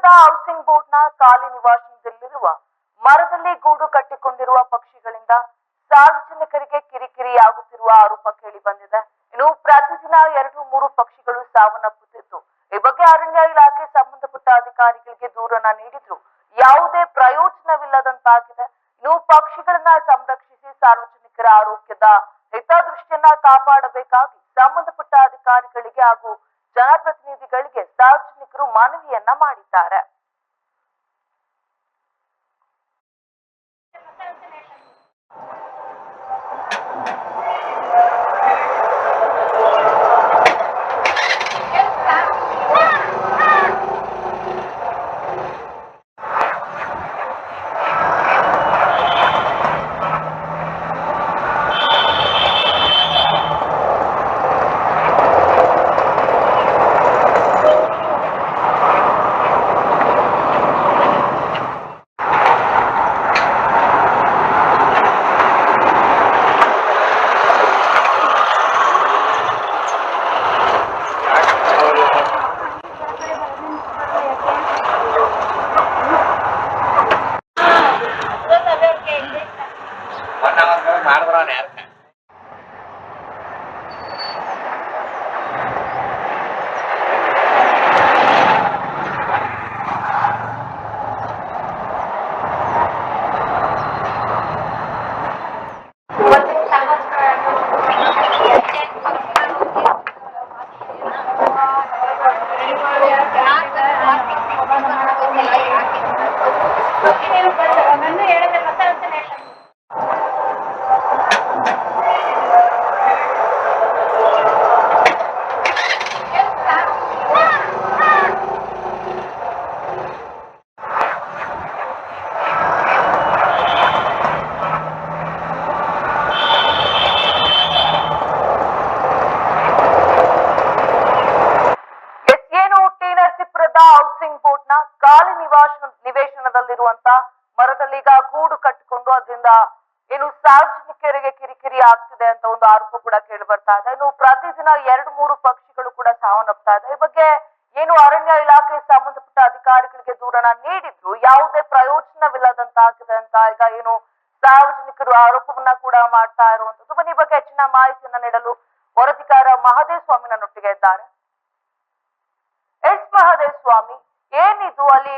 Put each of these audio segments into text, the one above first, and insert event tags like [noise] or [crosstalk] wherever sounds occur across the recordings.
ನಗರದ ಹೌಸಿಂಗ್ ಬೋರ್ಡ್ನ ಖಾಲಿ ನಿವಾಸದಲ್ಲಿರುವ ಮರದಲ್ಲಿ ಗೂಡು ಕಟ್ಟಿಕೊಂಡಿರುವ ಪಕ್ಷಿಗಳಿಂದ ಸಾರ್ವಜನಿಕರಿಗೆ ಕಿರಿಕಿರಿಯಾಗುತ್ತಿರುವ ಆರೋಪ ಕೇಳಿ ಬಂದಿದೆ ಇನ್ನು ಪ್ರತಿದಿನ ಎರಡು ಮೂರು ಪಕ್ಷಿಗಳು ಸಾವನ್ನಪ್ಪುತ್ತಿದ್ದು ಈ ಬಗ್ಗೆ ಅರಣ್ಯ ಇಲಾಖೆ ಸಂಬಂಧಪಟ್ಟ ಅಧಿಕಾರಿಗಳಿಗೆ ದೂರನ ನೀಡಿದ್ರು. ಯಾವುದೇ ಪ್ರಯೋಜನವಿಲ್ಲದಂತಾಗಿದೆ. ಇನ್ನು ಪಕ್ಷಿಗಳನ್ನ ಸಂರಕ್ಷಿಸಿ ಸಾರ್ವಜನಿಕರ ಆರೋಗ್ಯದ ಹಿತದೃಷ್ಟಿಯನ್ನ ಕಾಪಾಡಬೇಕಾಗಿ ಸಂಬಂಧಪಟ್ಟ ಅಧಿಕಾರಿಗಳಿಗೆ ಹಾಗೂ ಜನಪ್ರತಿನಿಧಿಗಳಿಗೆ ಸಾರ್ವಜನಿಕರು ಮನವಿಯನ್ನ ಮಾಡಿದ್ದಾರೆ ಮಾಡಿದ್ರ ಯಾರ ನನ್ನ ಹೇಳಿದ್ರೆ ಮತ್ತೆ ಅಂತಾನೆ ಎಸ್ ಏನು ಟಿ ನರಸೀಪುರದ ಹೌಸಿಂಗ್ ಬೋರ್ಡ್ನ ಖಾಲಿ ನಿವಾಸ ನಿವೇಶನದಲ್ಲಿರುವಂತ ಮರದಲ್ಲಿ ಈಗ ಗೂಡು ಕಟ್ಟಿಕೊಂಡು ಅದರಿಂದ ಏನು ಸಾರ್ವಜನಿಕರಿಗೆ ಕಿರಿಕಿರಿ ಆಗ್ತಿದೆ ಅಂತ ಒಂದು ಆರೋಪ ಕೂಡ ಕೇಳಿ ಬರ್ತಾ ಇದೆ. ಇನ್ನು ಪ್ರತಿದಿನ ಎರಡು ಮೂರು ಪಕ್ಷಿಗಳು ಕೂಡ ಸಾವನ್ನಪ್ತಾ ಇದೆ. ಈ ಬಗ್ಗೆ ಏನು ಅರಣ್ಯ ಇಲಾಖೆ ಸಂಬಂಧಪಟ್ಟ ಅಧಿಕಾರಿಗಳಿಗೆ ದೂರನ ನೀಡಿದ್ರು. ಯಾವುದೇ ಪ್ರಯೋಜನವಿಲ್ಲದಂತಾಗಿದೆ ಅಂತ ಈಗ ಏನು ಸಾರ್ವಜನಿಕರು ಆರೋಪವನ್ನ ಕೂಡ ಮಾಡ್ತಾ ಇರುವಂತದ್ದು. ಬನ್ನಿ ಬಗ್ಗೆ ಹೆಚ್ಚಿನ ಮಾಹಿತಿಯನ್ನ ನೀಡಲು ವರದಿಗಾರ ಮಹದೇವ್ ಸ್ವಾಮಿ ನನ್ನೊಟ್ಟಿಗೆ ಇದ್ದಾರೆ. ಎಸ್ ಮಹದೇವ್ ಸ್ವಾಮಿ ಏನಿದು ಅಲ್ಲಿ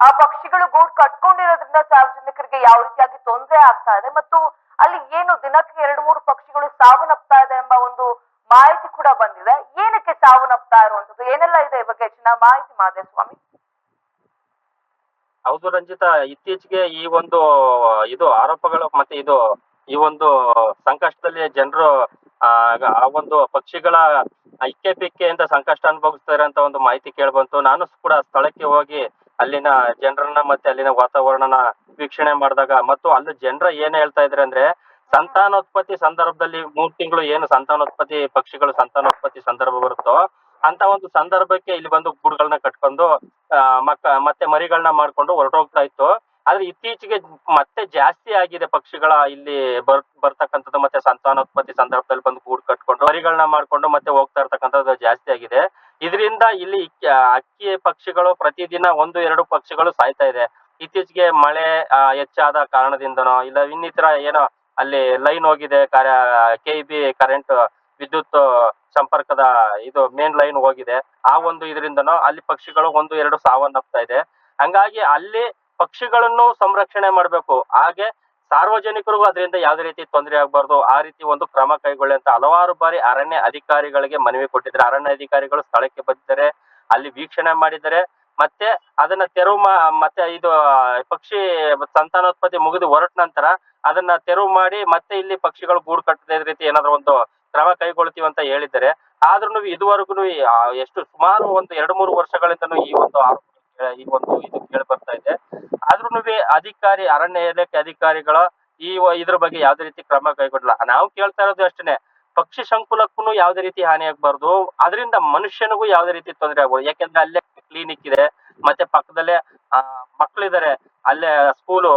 ಆ ಪಕ್ಷಿಗಳು ಗೂಡು ಕಟ್ಕೊಂಡಿರೋದ್ರಿಂದ ಸಾರ್ವಜನಿಕರಿಗೆ ಯಾವ ರೀತಿಯಾಗಿ ತೊಂದರೆ ಆಗ್ತಾ ಇದೆ ಮತ್ತು ಅಲ್ಲಿ ಏನು ದಿನಕ್ಕೆ ಎರಡು ಮೂರು ಪಕ್ಷಿಗಳು ಸಾವನ್ನಪ್ತಾ ಇದೆ ಎಂಬ ಒಂದು ಮಾಹಿತಿ ಕೂಡ ಬಂದಿದೆ. ಏನಕ್ಕೆ ಸಾವನ್ನಪ್ತಾ ಇರುವಂತದ್ದು ಏನೆಲ್ಲ ಇದೆ ಈ ಬಗ್ಗೆ ಹೆಚ್ಚಿನ ಮಾಹಿತಿ ಮಾದೇ ಸ್ವಾಮಿ. ಹೌದು ರಂಜಿತ, ಇತ್ತೀಚೆಗೆ ಈ ಒಂದು, ಇದು ಆರೋಪಗಳು ಮತ್ತೆ ಇದು, ಈ ಒಂದು ಸಂಕಷ್ಟದಲ್ಲಿ ಜನರು, ಆ ಒಂದು ಪಕ್ಷಿಗಳ ಇಕ್ಕೆ ಪಿಕ್ಕೆಯಿಂದ ಸಂಕಷ್ಟ ಅನುಭವಿಸ್ತಾರೆ ಅಂತ ಒಂದು ಮಾಹಿತಿ ಕೇಳ್ಬಂತು. ನಾನು ಕೂಡ ಸ್ಥಳಕ್ಕೆ ಹೋಗಿ ಅಲ್ಲಿನ ಜನರನ್ನ ಮತ್ತೆ ಅಲ್ಲಿನ ವಾತಾವರಣನ ವೀಕ್ಷಣೆ ಮಾಡಿದಾಗ ಮತ್ತು ಅಲ್ಲಿ ಜನರ ಏನ್ ಹೇಳ್ತಾ ಇದ್ರೆ ಅಂದ್ರೆ ಸಂತಾನೋತ್ಪತ್ತಿ ಸಂದರ್ಭದಲ್ಲಿ ಮೂರ್ ತಿಂಗಳು ಏನು ಸಂತಾನೋತ್ಪತ್ತಿ ಪಕ್ಷಿಗಳು ಸಂತಾನೋತ್ಪತ್ತಿ ಸಂದರ್ಭ ಬರುತ್ತೋ ಅಂತ ಒಂದು ಸಂದರ್ಭಕ್ಕೆ ಇಲ್ಲಿ ಬಂದು ಗೂಡುಗಳನ್ನ ಕಟ್ಕೊಂಡು ಮಕ್ಕ, ಮತ್ತೆ ಮರಿಗಳನ್ನ ಮಾಡ್ಕೊಂಡು ಹೊರಟೋಗ್ತಾ ಇತ್ತು. ಆದ್ರೆ ಇತ್ತೀಚೆಗೆ ಮತ್ತೆ ಜಾಸ್ತಿ ಆಗಿದೆ ಪಕ್ಷಿಗಳ ಇಲ್ಲಿ ಬರ್, ಬರ್ತಕ್ಕಂಥದ್ದು ಮತ್ತೆ ಸಂತಾನೋತ್ಪತ್ತಿ ಸಂದರ್ಭದಲ್ಲಿ ಬಂದು ಗೂಡು ಕಟ್ಕೊಂಡು ಮರಿಗಳನ್ನ ಮಾಡ್ಕೊಂಡು ಮತ್ತೆ ಹೋಗ್ತಾ ಇರ್ತಕ್ಕಂಥದ್ದು ಜಾಸ್ತಿ ಆಗಿದೆ. ಇದರಿಂದ ಇಲ್ಲಿ ಅಕ್ಕಿ ಪಕ್ಷಿಗಳು ಪ್ರತಿದಿನ ಒಂದು, ಎರಡು ಪಕ್ಷಿಗಳು ಸಾಯ್ತಾ ಇದೆ. ಇತ್ತೀಚೆಗೆ ಮಳೆ ಹೆಚ್ಚಾದ ಕಾರಣದಿಂದನೋ ಇಲ್ಲ ಇನ್ನಿತರ ಏನೋ ಅಲ್ಲಿ ಲೈನ್ ಹೋಗಿದೆ ಕೆ ಬಿ ಕರೆಂಟ್ ವಿದ್ಯುತ್ ಸಂಪರ್ಕದ ಇದು ಮೇನ್ ಲೈನ್ ಹೋಗಿದೆ. ಆ ಒಂದು ಇದರಿಂದನೋ ಅಲ್ಲಿ ಪಕ್ಷಿಗಳು ಒಂದು, ಎರಡು ಸಾವನ್ನಪ್ತಾ ಇದೆ. ಹಂಗಾಗಿ ಅಲ್ಲಿ ಪಕ್ಷಿಗಳನ್ನು ಸಂರಕ್ಷಣೆ ಮಾಡಬೇಕು. ಹಾಗೆ ಸಾರ್ವಜನಿಕರಿಗೂ ಅದರಿಂದ ಯಾವುದೇ ರೀತಿ ತೊಂದರೆ ಆಗಬಾರ್ದು, ಆ ರೀತಿ ಒಂದು ಕ್ರಮ ಕೈಗೊಳ್ಳಿ ಅಂತ ಹಲವಾರು ಬಾರಿ ಅರಣ್ಯ ಅಧಿಕಾರಿಗಳಿಗೆ ಮನವಿ ಕೊಟ್ಟಿದ್ದಾರೆ. ಅರಣ್ಯ ಅಧಿಕಾರಿಗಳು ಸ್ಥಳಕ್ಕೆ ಬಂದಿದ್ದಾರೆ, ಅಲ್ಲಿ ವೀಕ್ಷಣೆ ಮಾಡಿದ್ದಾರೆ. ಮತ್ತೆ ಅದನ್ನ ತೆರವು ಮತ್ತೆ ಇದು ಪಕ್ಷಿ ಸಂತಾನೋತ್ಪತ್ತಿ ಮುಗಿದು ಹೊರಟ ನಂತರ ಅದನ್ನ ತೆರವು ಮಾಡಿ ಮತ್ತೆ ಇಲ್ಲಿ ಪಕ್ಷಿಗಳು ಗೂಡು ಕಟ್ಟದ ರೀತಿ ಏನಾದ್ರು ಒಂದು ಕ್ರಮ ಕೈಗೊಳ್ತೀವಿ ಅಂತ ಹೇಳಿದ್ದಾರೆ. ಆದ್ರೂ ಇದುವರೆಗೂ ಎಷ್ಟು ಸುಮಾರು ಒಂದು ಎರಡು ಮೂರು ವರ್ಷಗಳಿಂದನೂ ಈ ಒಂದು ಈ ಒಂದು ಇದು ಕೇಳಿ ಬರ್ತಾ ಇದೆ. ಆದ್ರೂ ಅಧಿಕಾರಿ, ಅರಣ್ಯ ಇಲಾಖೆ ಅಧಿಕಾರಿಗಳ ಈ ಇದ್ರ ಬಗ್ಗೆ ಯಾವ್ದೇ ರೀತಿ ಕ್ರಮ ಕೈಗೊಂಡಿಲ್ಲ ನಾವು ಕೇಳ್ತಾ ಇರೋದು ಅಷ್ಟೇನೆ. ಪಕ್ಷಿ ಸಂಕುಲಕ್ಕೂ ಯಾವ್ದೇ ರೀತಿ ಹಾನಿ ಆಗ್ಬಾರ್ದು ಅದರಿಂದ ಮನುಷ್ಯನಿಗೂ ಯಾವ್ದೇ ರೀತಿ ತೊಂದರೆ ಆಗ್ಬೋದು ಯಾಕೆಂದ್ರೆ ಅಲ್ಲೇ ಕ್ಲಿನಿಕ್ ಇದೆ. ಮತ್ತೆ ಪಕ್ಕದಲ್ಲೇ, ಆ ಮಕ್ಕಳಿದ್ದಾರೆ ಅಲ್ಲೇ ಸ್ಕೂಲು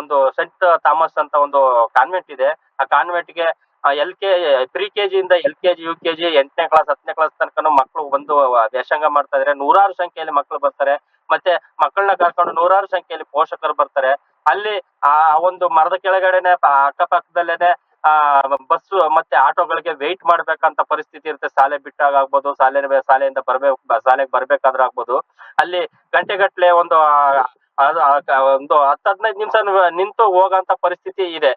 ಒಂದು ಸೆಂಟ್ ಥಾಮಸ್ ಅಂತ ಒಂದು ಕಾನ್ವೆಂಟ್ ಇದೆ. ಆ ಕಾನ್ವೆಂಟ್ಗೆ ಎಲ್ ಕೆ ಪ್ರಿ ಕೆ ಇಂದ L K G U K G ಎಂಟನೇ ಕ್ಲಾಸ್ ಹತ್ತನೇ ಕ್ಲಾಸ್ ತನಕ ಮಕ್ಕಳು ಒಂದು ವ್ಯಾಸಂಗ ಮಾಡ್ತಾ ಇದ್ರೆ. ನೂರಾರು ಸಂಖ್ಯೆಯಲ್ಲಿ ಮಕ್ಕಳು ಬರ್ತಾರೆ. ಮತ್ತೆ ಮಕ್ಕಳನ್ನ ಕರ್ಕೊಂಡು ನೂರಾರು ಸಂಖ್ಯೆಯಲ್ಲಿ ಪೋಷಕರು ಬರ್ತಾರೆ. ಅಲ್ಲಿ, ಆ ಒಂದು ಮರದ ಕೆಳಗಡೆನೆ ಅಕ್ಕಪಕ್ಕದಲ್ಲೇನೆ, ಆ ಬಸ್ ಮತ್ತೆ ಆಟೋಗಳಿಗೆ ವೆಯ್ಟ್ ಮಾಡ್ಬೇಕಂತ ಪರಿಸ್ಥಿತಿ ಇರುತ್ತೆ. ಶಾಲೆ ಬಿಟ್ಟಾಗ ಆಗ್ಬೋದು ಶಾಲೆ ಶಾಲೆಯಿಂದ ಬರ್ಬೇಕು ಶಾಲೆಗೆ ಬರ್ಬೇಕಾದ್ರೆ ಆಗ್ಬೋದು. ಅಲ್ಲಿ ಗಂಟೆಗಟ್ಟಲೆ ಒಂದು ಒಂದು ಹತ್ತು ಹದಿನೈದು ನಿಮಿಷ ನಿಂತು ಹೋಗಂತ ಪರಿಸ್ಥಿತಿ ಇದೆ.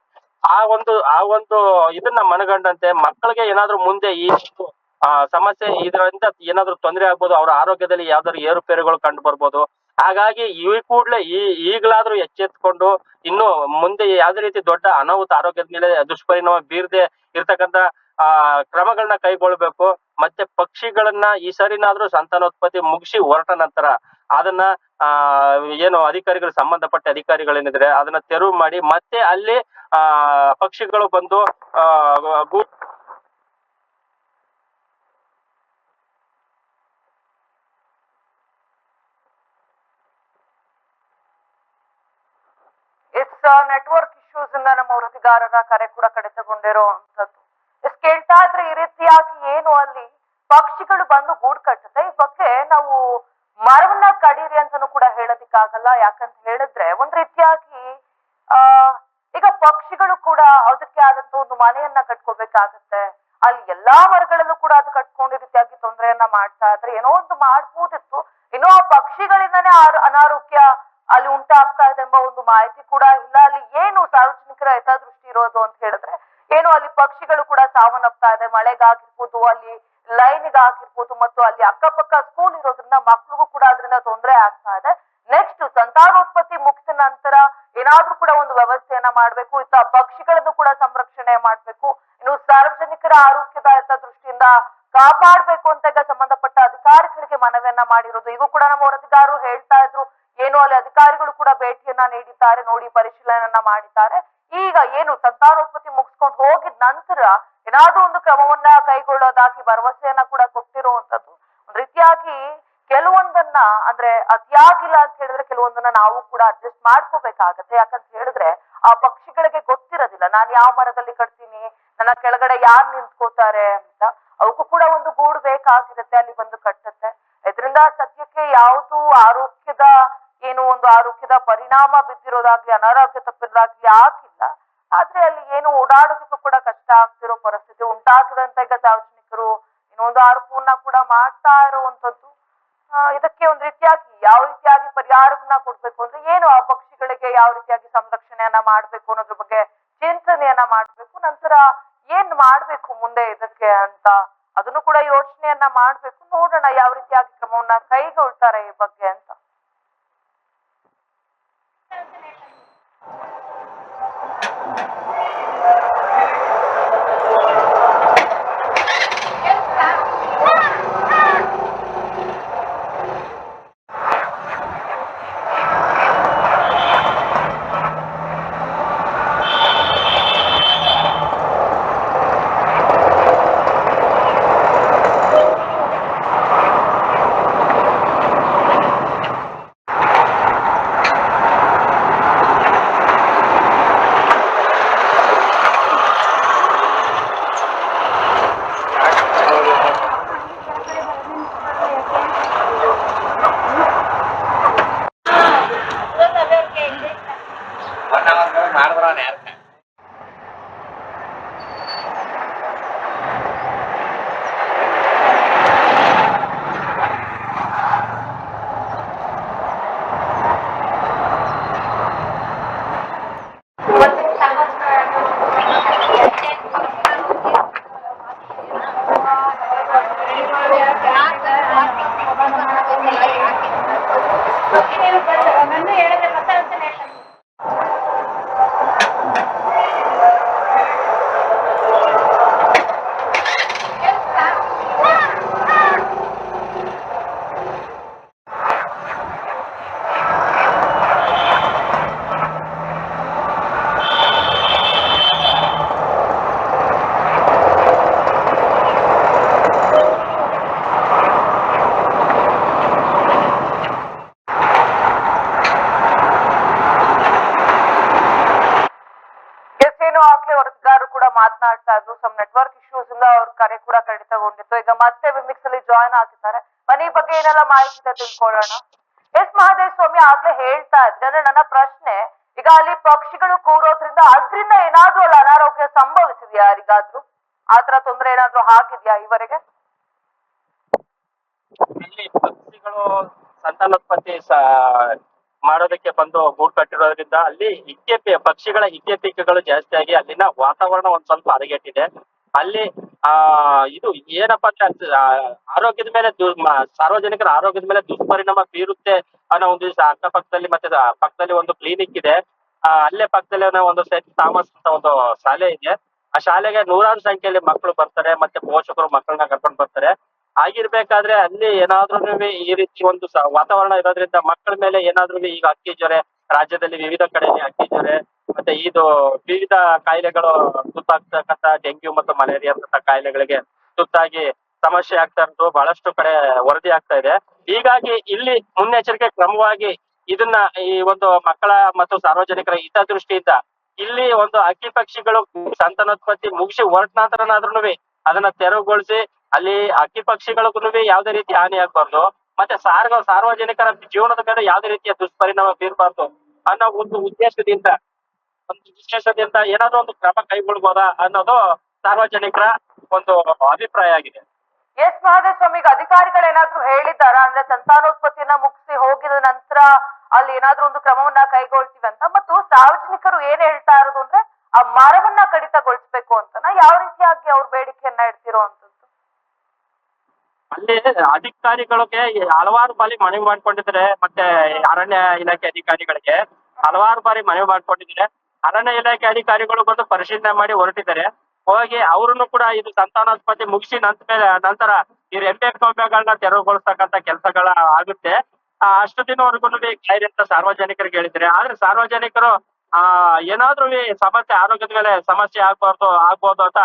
ಆ ಒಂದು ಆ ಒಂದು ಇದನ್ನ ಮನಗಂಡಂತೆ ಮಕ್ಕಳಿಗೆ ಏನಾದ್ರು ಮುಂದೆ ಈ ಸಮಸ್ಯೆ ಇದರಿಂದ ಏನಾದ್ರು ತೊಂದರೆ ಆಗ್ಬೋದು, ಅವ್ರ ಆರೋಗ್ಯದಲ್ಲಿ ಯಾವ್ದಾದ್ರು ಏರುಪೇರುಗಳು ಕಂಡು ಬರ್ಬೋದು. ಹಾಗಾಗಿ ಈ ಕೂಡಲೇ ಈ ಈಗಲಾದ್ರೂ ಎಚ್ಚೆತ್ಕೊಂಡು ಇನ್ನು ಮುಂದೆ ಯಾವ್ದೇ ರೀತಿ ದೊಡ್ಡ ಅನಾಹುತ ಆರೋಗ್ಯದ ಮೇಲೆ ದುಷ್ಪರಿಣಾಮ ಬೀರದೆ ಇರ್ತಕ್ಕಂತ ಆ ಕ್ರಮಗಳನ್ನ ಕೈಗೊಳ್ಬೇಕು. ಮತ್ತೆ ಪಕ್ಷಿಗಳನ್ನ ಈ ಸರಿನಾದ್ರೂ ಸಂತಾನೋತ್ಪತ್ತಿ ಮುಗಿಸಿ ಹೊರಟ ನಂತರ ಅದನ್ನ, ಆ, ಏನು ಅಧಿಕಾರಿಗಳು, ಸಂಬಂಧಪಟ್ಟ ಅಧಿಕಾರಿಗಳೇನಿದ್ರೆ ಅದನ್ನ ತೆರವು ಮಾಡಿ ಮತ್ತೆ ಅಲ್ಲಿ, ಆ, ಪಕ್ಷಿಗಳು ಬಂದು, ಆ ನೆಟ್ವರ್ಕ್ ಇಶ್ಯೂಸ್ ಇಂದ ನಮ್ಮ ವೃತ್ತಿಗಾರರ ಕರೆ ಕೂಡ ಕಡಿತಗೊಂಡಿರೋ ಅಂತದ್ದು ಎಸ್ ಕೇಳ್ತಾ ಇದ್ರೆ ಈ ರೀತಿಯಾಗಿ ಏನು ಅಲ್ಲಿ ಪಕ್ಷಿಗಳು ಬಂದು ಗೂಡ್ ಕಟ್ಟುತ್ತೆ. ಈ ಬಗ್ಗೆ ನಾವು ಮರವನ್ನ ಕಡೀರಿ ಅಂತಾನು ಕೂಡ ಹೇಳೋದಿಕ್ಕಾಗಲ್ಲ. ಯಾಕಂತ ಹೇಳಿದ್ರೆ ಒಂದ್ ರೀತಿಯಾಗಿ, ಆ, ಈಗ ಪಕ್ಷಿಗಳು ಕೂಡ ಅದಕ್ಕೆ ಆದಂತ ಒಂದು ಮನೆಯನ್ನ ಕಟ್ಕೋಬೇಕಾಗತ್ತೆ. ಅಲ್ಲಿ ಎಲ್ಲಾ ಮರಗಳಲ್ಲೂ ಕೂಡ ಅದು ಕಟ್ಕೊಂಡು ರೀತಿಯಾಗಿ ತೊಂದರೆಯನ್ನ ಮಾಡ್ತಾ ಇದ್ರೆ ಏನೋ ಒಂದು ಮಾಡ್ಬೋದಿತ್ತು. ಇನ್ನೂ ಆ ಪಕ್ಷಿಗಳಿಂದಾನೇ ಆ ಅನಾರೋಗ್ಯ ಅಲ್ಲಿ ಉಂಟಾಗ್ತಾ ಇದೆ ಎಂಬ ಒಂದು ಮಾಹಿತಿ ಕೂಡ ಇಲ್ಲ. ಅಲ್ಲಿ ಏನು ಸಾರ್ವಜನಿಕರ ಹಿತದೃಷ್ಟಿ ಇರೋದು ಅಂತ ಹೇಳಿದ್ರೆ ಏನು ಅಲ್ಲಿ ಪಕ್ಷಿಗಳು ಕೂಡ ಸಾವನ್ನಪ್ತಾ ಇದೆ. ಮಳೆಗಾಗಿರ್ಬೋದು, ಅಲ್ಲಿ ಲೈನ್ಗಾಗಿರ್ಬೋದು, ಮತ್ತು ಅಲ್ಲಿ ಅಕ್ಕಪಕ್ಕ ಸ್ಕೂಲ್ ಇರೋದ್ರಿಂದ ಮಕ್ಳಿಗೂ ಕೂಡ ಅದರಿಂದ ತೊಂದರೆ ಆಗ್ತಾ ಇದೆ. ನೆಕ್ಸ್ಟ್ ಸಂತಾನೋತ್ಪತ್ತಿ ಮುಗಿದ ನಂತರ ಏನಾದ್ರೂ ಕೂಡ ಒಂದು ವ್ಯವಸ್ಥೆಯನ್ನ ಮಾಡ್ಬೇಕು, ಇತ್ತ ಪಕ್ಷಿಗಳನ್ನು ಕೂಡ ಸಂರಕ್ಷಣೆ ಮಾಡ್ಬೇಕು, ಇನ್ನು ಸಾರ್ವಜನಿಕರ ಆರೋಗ್ಯದ ದೃಷ್ಟಿಯಿಂದ ಕಾಪಾಡ್ಬೇಕು ಅಂತ ಸಂಬಂಧಪಟ್ಟ ಅಧಿಕಾರಿಗಳಿಗೆ ಮನವಿಯನ್ನ ಮಾಡಿರೋದು. ಈಗ ಕೂಡ ನಮ್ಮ ವರದಿಗಾರರು ಹೇಳ್ತಾ ಇದ್ರು, ಏನು ಅಲ್ಲಿ ಅಧಿಕಾರಿಗಳು ಕೂಡ ಭೇಟಿಯನ್ನ ನೀಡಿದ್ದಾರೆ, ನೋಡಿ ಪರಿಶೀಲನೆಯನ್ನ ಮಾಡಿದ್ದಾರೆ. ಈಗ ಏನು ಸಂತಾನೋತ್ಪತ್ತಿ ಮುಗಿಸ್ಕೊಂಡು ಹೋಗಿದ ನಂತರ ಏನಾದ್ರೂ ಒಂದು ಕ್ರಮವನ್ನ ಕೈಗೊಳ್ಳೋದಾಗಿ ಭರವಸೆಯನ್ನ ಕೂಡ ಕೊಟ್ಟಿರುವಂತದ್ದು ಒಂದ್ ರೀತಿಯಾಗಿ ಕೆಲವೊಂದನ್ನ ಅಂದ್ರೆ ಅತಿಯಾಗಿಲ್ಲ ಅಂತ ಹೇಳಿದ್ರೆ ಕೆಲವೊಂದನ್ನ ನಾವು ಕೂಡ ಅಡ್ಜಸ್ಟ್ ಮಾಡ್ಕೋಬೇಕಾಗತ್ತೆ. ಯಾಕಂತ ಹೇಳಿದ್ರೆ ಆ ಪಕ್ಷಿಗಳಿಗೆ ಗೊತ್ತಿರೋದಿಲ್ಲ. ನಾನು ಯಾವ ಮರದಲ್ಲಿ ಕಟ್ತೀನಿ, ನನ್ನ ಕೆಳಗಡೆ ಯಾರು ನಿಂತ್ಕೋತಾರೆ ಅಂತ. ಅವಕ್ಕೂ ಕೂಡ ಒಂದು ಗೂಡು ಬೇಕಾಗಿರುತ್ತೆ, ಅಲ್ಲಿ ಬಂದು ಕಟ್ಟುತ್ತೆ. ಇದರಿಂದ ಸದ್ಯಕ್ಕೆ ಯಾವುದು ಆರೋಗ್ಯದ, ಏನು ಒಂದು ಆರೋಗ್ಯದ ಪರಿಣಾಮ ಬಿದ್ದಿರೋದಾಗ್ಲಿ, ಅನಾರೋಗ್ಯ ತಪ್ಪಿರೋದಾಗ್ಲಿ ಏನು ಓಡಾಡೋದಕ್ಕೂ ಕೂಡ ಕಷ್ಟ ಆಗ್ತಿರೋ ಪರಿಸ್ಥಿತಿ ಉಂಟಾಗದಂತ ಈಗ ಸಾರ್ವಜನಿಕರು ಇನ್ನೊಂದು ಆರೋಪವನ್ನ ಕೂಡ ಮಾಡ್ತಾ ಇರುವಂತದ್ದು ಇದಕ್ಕೆ ಒಂದು ರೀತಿಯಾಗಿ ಯಾವ ರೀತಿಯಾಗಿ ಪರಿಹಾರವನ್ನ ಕೊಡ್ಬೇಕು ಅಂದ್ರೆ ಏನು ಆ ಪಕ್ಷಿಗಳಿಗೆ ಯಾವ ರೀತಿಯಾಗಿ ಸಂರಕ್ಷಣೆಯನ್ನ ಮಾಡ್ಬೇಕು ಅನ್ನೋದ್ರ ಬಗ್ಗೆ ಚಿಂತನೆಯನ್ನ ಮಾಡ್ಬೇಕು, ನಂತರ ಏನ್ ಮಾಡ್ಬೇಕು ಮುಂದೆ ಇದಕ್ಕೆ ಅಂತ ಅದನ್ನು ಕೂಡ ಯೋಚನೆಯನ್ನ ಮಾಡ್ಬೇಕು. ನೋಡೋಣ ಯಾವ ರೀತಿಯಾಗಿ ಕ್ರಮವನ್ನ ಕೈಗೊಳ್ತಾರೆ ಇಶ್ಯೂಸ್ ಇಂದ ಅವ್ರ ಕರೆ ಕೂಡ ಕಡಿತಗೊಂಡಿತ್ತು ಈಗ ಮತ್ತೆ ವಿಮಿಕ್ಸ್ ಅಲ್ಲಿ ಜಾಯ್ನ್ ಆಗಿದ್ದಾರೆ ಮನೆ ಬಗ್ಗೆ ಏನೆಲ್ಲ ಮಾಹಿತಿ ತಿಳ್ಕೊಳ್ಳೋಣ. ಎಸ್ ಮಹಾದೇವ್ ಸ್ವಾಮಿ ಆಗ್ಲೇ ಹೇಳ್ತಾ ಇದ್ರೆ ಅಂದ್ರೆ ನನ್ನ ಪ್ರಶ್ನೆ, ಈಗ ಅಲ್ಲಿ ಪಕ್ಷಿಗಳು ಕೂರೋದ್ರಿಂದ ಅದ್ರಿಂದ ಏನಾದ್ರೂ ಅಲ್ಲಿ ಅನಾರೋಗ್ಯ ಸಂಭವಿಸಿದ್ಯಾ ಯಾರಿಗಾದ್ರೂ? ಆತರ ತೊಂದರೆ ಏನಾದ್ರೂ ಆಗಿದ್ಯಾ ಇಲ್ಲಿ ಪಕ್ಷಿಗಳು ಸಂತಾನೋತ್ಪತ್ತಿ ಮಾಡೋದಕ್ಕೆ ಬಂದು ಗೂಡು ಕಟ್ಟಿರೋದ್ರಿಂದ ಅಲ್ಲಿ ಇಕ್ಕೆ ಪಕ್ಷಿಗಳ ಇಕ್ಕೆ ಪಿಕ್ಕಗಳು ಜಾಸ್ತಿ ಆಗಿ ಅಲ್ಲಿನ ವಾತಾವರಣ ಒಂದ್ ಸ್ವಲ್ಪ ಹದಗೆಟ್ಟಿದೆ. ಅಲ್ಲಿ, ಆ, ಇದು ಏನಪ್ಪಾ ಅಂದ್ರೆ ಆರೋಗ್ಯದ ಮೇಲೆ ಸಾರ್ವಜನಿಕರ ಆರೋಗ್ಯದ ಮೇಲೆ ದುಷ್ಪರಿಣಾಮ ಬೀರುತ್ತೆ ಅನ್ನೋ ಒಂದು ದಿವಸ ಅಕ್ಕಪಕ್ಕದಲ್ಲಿ ಮತ್ತೆ ಪಕ್ಕದಲ್ಲಿ ಒಂದು ಕ್ಲಿನಿಕ್ ಇದೆ. ಅಲ್ಲೇ ಪಕ್ಕದಲ್ಲಿ ಒಂದು ಸೆಂಟ್ ಥಾಮಸ್ ಅಂತ ಒಂದು ಶಾಲೆ ಇದೆ. ಆ ಶಾಲೆಗೆ ನೂರಾರು ಸಂಖ್ಯೆಯಲ್ಲಿ ಮಕ್ಕಳು ಬರ್ತಾರೆ, ಮತ್ತೆ ಪೋಷಕರು ಮಕ್ಕಳನ್ನ ಕರ್ಕೊಂಡು ಬರ್ತಾರೆ. ಆಗಿರ್ಬೇಕಾದ್ರೆ ಅಲ್ಲಿ ಏನಾದ್ರೂ ಈ ರೀತಿ ಒಂದು ವಾತಾವರಣ ಇರೋದ್ರಿಂದ ಮಕ್ಕಳ ಮೇಲೆ ಏನಾದ್ರೂ ಈಗ ಅಕ್ಕಿ ಜ್ವರ, ರಾಜ್ಯದಲ್ಲಿ ವಿವಿಧ ಕಡೆಯಲ್ಲಿ ಅಕ್ಕಿ ಜ್ವರ ಮತ್ತೆ ಇದು ವಿವಿಧ ಕಾಯಿಲೆಗಳು ತುತ್ತಾಗ್ತಕ್ಕಂತ ಡೆಂಗ್ಯೂ ಮತ್ತು ಮಲೇರಿಯಾ ಅಂತ ಕಾಯಿಲೆಗಳಿಗೆ ತುತ್ತಾಗಿ ಸಮಸ್ಯೆ ಆಗ್ತಾ ಇರೋದು ಬಹಳಷ್ಟು ಕಡೆ ವರದಿ ಆಗ್ತಾ ಇದೆ. ಹೀಗಾಗಿ ಇಲ್ಲಿ ಮುನ್ನೆಚ್ಚರಿಕೆ ಕ್ರಮವಾಗಿ ಇದನ್ನ ಈ ಒಂದು ಮಕ್ಕಳ ಮತ್ತು ಸಾರ್ವಜನಿಕರ ಹಿತದೃಷ್ಟಿಯಿಂದ ಇಲ್ಲಿ ಒಂದು ಅಕ್ಕಿ ಪಕ್ಷಿಗಳು ಸಂತಾನೋತ್ಪತ್ತಿ ಮುಗಿಸಿ ಹೊರಟ ಅದನ್ನ ತೆರವುಗೊಳಿಸಿ ಅಲ್ಲಿ ಅಕ್ಕಿ ಪಕ್ಷಿಗಳಿಗೂ ಯಾವುದೇ ರೀತಿ ಹಾನಿ ಆಗ್ಬಾರ್ದು. ಮತ್ತೆ ಸಾರ್ವ ಸಾರ್ವಜನಿಕರ ಜೀವನದ ಮೇಲೆ ಯಾವುದೇ ರೀತಿಯ ದುಷ್ಪರಿಣಾಮ ಬೀರಬಾರ್ದು ಅನ್ನೋ ಒಂದು ಉದ್ದೇಶದಿಂದ ಒಂದು ವಿಶ್ಲೇಷಣೆಯಿಂದ ಏನಾದ್ರು ಒಂದು ಕ್ರಮ ಕೈಗೊಳ್ಬೋದಾ ಅನ್ನೋದು ಸಾರ್ವಜನಿಕರ ಒಂದು ಅಭಿಪ್ರಾಯ ಆಗಿದೆ. ಎಸ್ ಮಹಾದೇವ ಈಗ ಅಧಿಕಾರಿಗಳು ಏನಾದ್ರೂ ಹೇಳಿದ್ದಾರಾ? ಅಂದ್ರೆ ಸಂತಾನೋತ್ಪತ್ತಿಯನ್ನ ಮುಗಿಸಿ ಹೋಗಿದ ನಂತರ ಅಲ್ಲಿ ಏನಾದ್ರೂ ಒಂದು ಕ್ರಮವನ್ನ ಕೈಗೊಳ್ತೀವಿ ಅಂತ. ಮತ್ತು ಸಾರ್ವಜನಿಕರು ಏನ್ ಹೇಳ್ತಾ ಇರೋದು ಅಂದ್ರೆ ಆ ಮರವನ್ನ ಕಡಿತಗೊಳಿಸ್ಬೇಕು ಅಂತ ಯಾವ ರೀತಿಯಾಗಿ ಅವ್ರ ಬೇಡಿಕೆಯನ್ನ ಇಡ್ತಿರೋ ಅಂತದ್ದು? ಅಲ್ಲಿ ಅಧಿಕಾರಿಗಳಿಗೆ ಹಲವಾರು ಬಾರಿ ಮನವಿ ಮಾಡ್ಕೊಂಡಿದ್ರೆ ಮತ್ತೆ ಅರಣ್ಯ ಇಲಾಖೆ ಅಧಿಕಾರಿಗಳಿಗೆ ಹಲವಾರು ಬಾರಿ ಮನವಿ ಮಾಡ್ಕೊಂಡಿದ್ದಾರೆ. ಅರಣ್ಯ ಇಲಾಖೆ ಅಧಿಕಾರಿಗಳು ಬಂದು ಪರಿಶೀಲನೆ ಮಾಡಿ ಹೊರಟಿದ್ದಾರೆ. ಹೋಗಿ ಅವರನ್ನು ಕೂಡ ಇದು ಸಂತಾನೋತ್ಪತ್ತಿ ಮುಗಿಸಿ ನಂತರ ನಂತರ ಈ ರೆಂಬೆ ಕೊಂಬೆಗಳನ್ನ ತೆರವುಗೊಳಿಸ್ತಕ್ಕಂತ ಕೆಲಸಗಳ ಆಗುತ್ತೆ. ಅಷ್ಟು ದಿನವರೆಗೂ ಕಾಯಿಲೆ ಅಂತ ಸಾರ್ವಜನಿಕರಿಗೆ ಹೇಳಿದ್ದಾರೆ. ಆದ್ರೆ ಸಾರ್ವಜನಿಕರು, ಆ, ಏನಾದ್ರೂ ಈ ಸಮಸ್ಯೆ, ಆರೋಗ್ಯದ ಮೇಲೆ ಸಮಸ್ಯೆ ಆಗ್ಬಾರ್ದು, ಆಗ್ಬೋದು ಅಂತ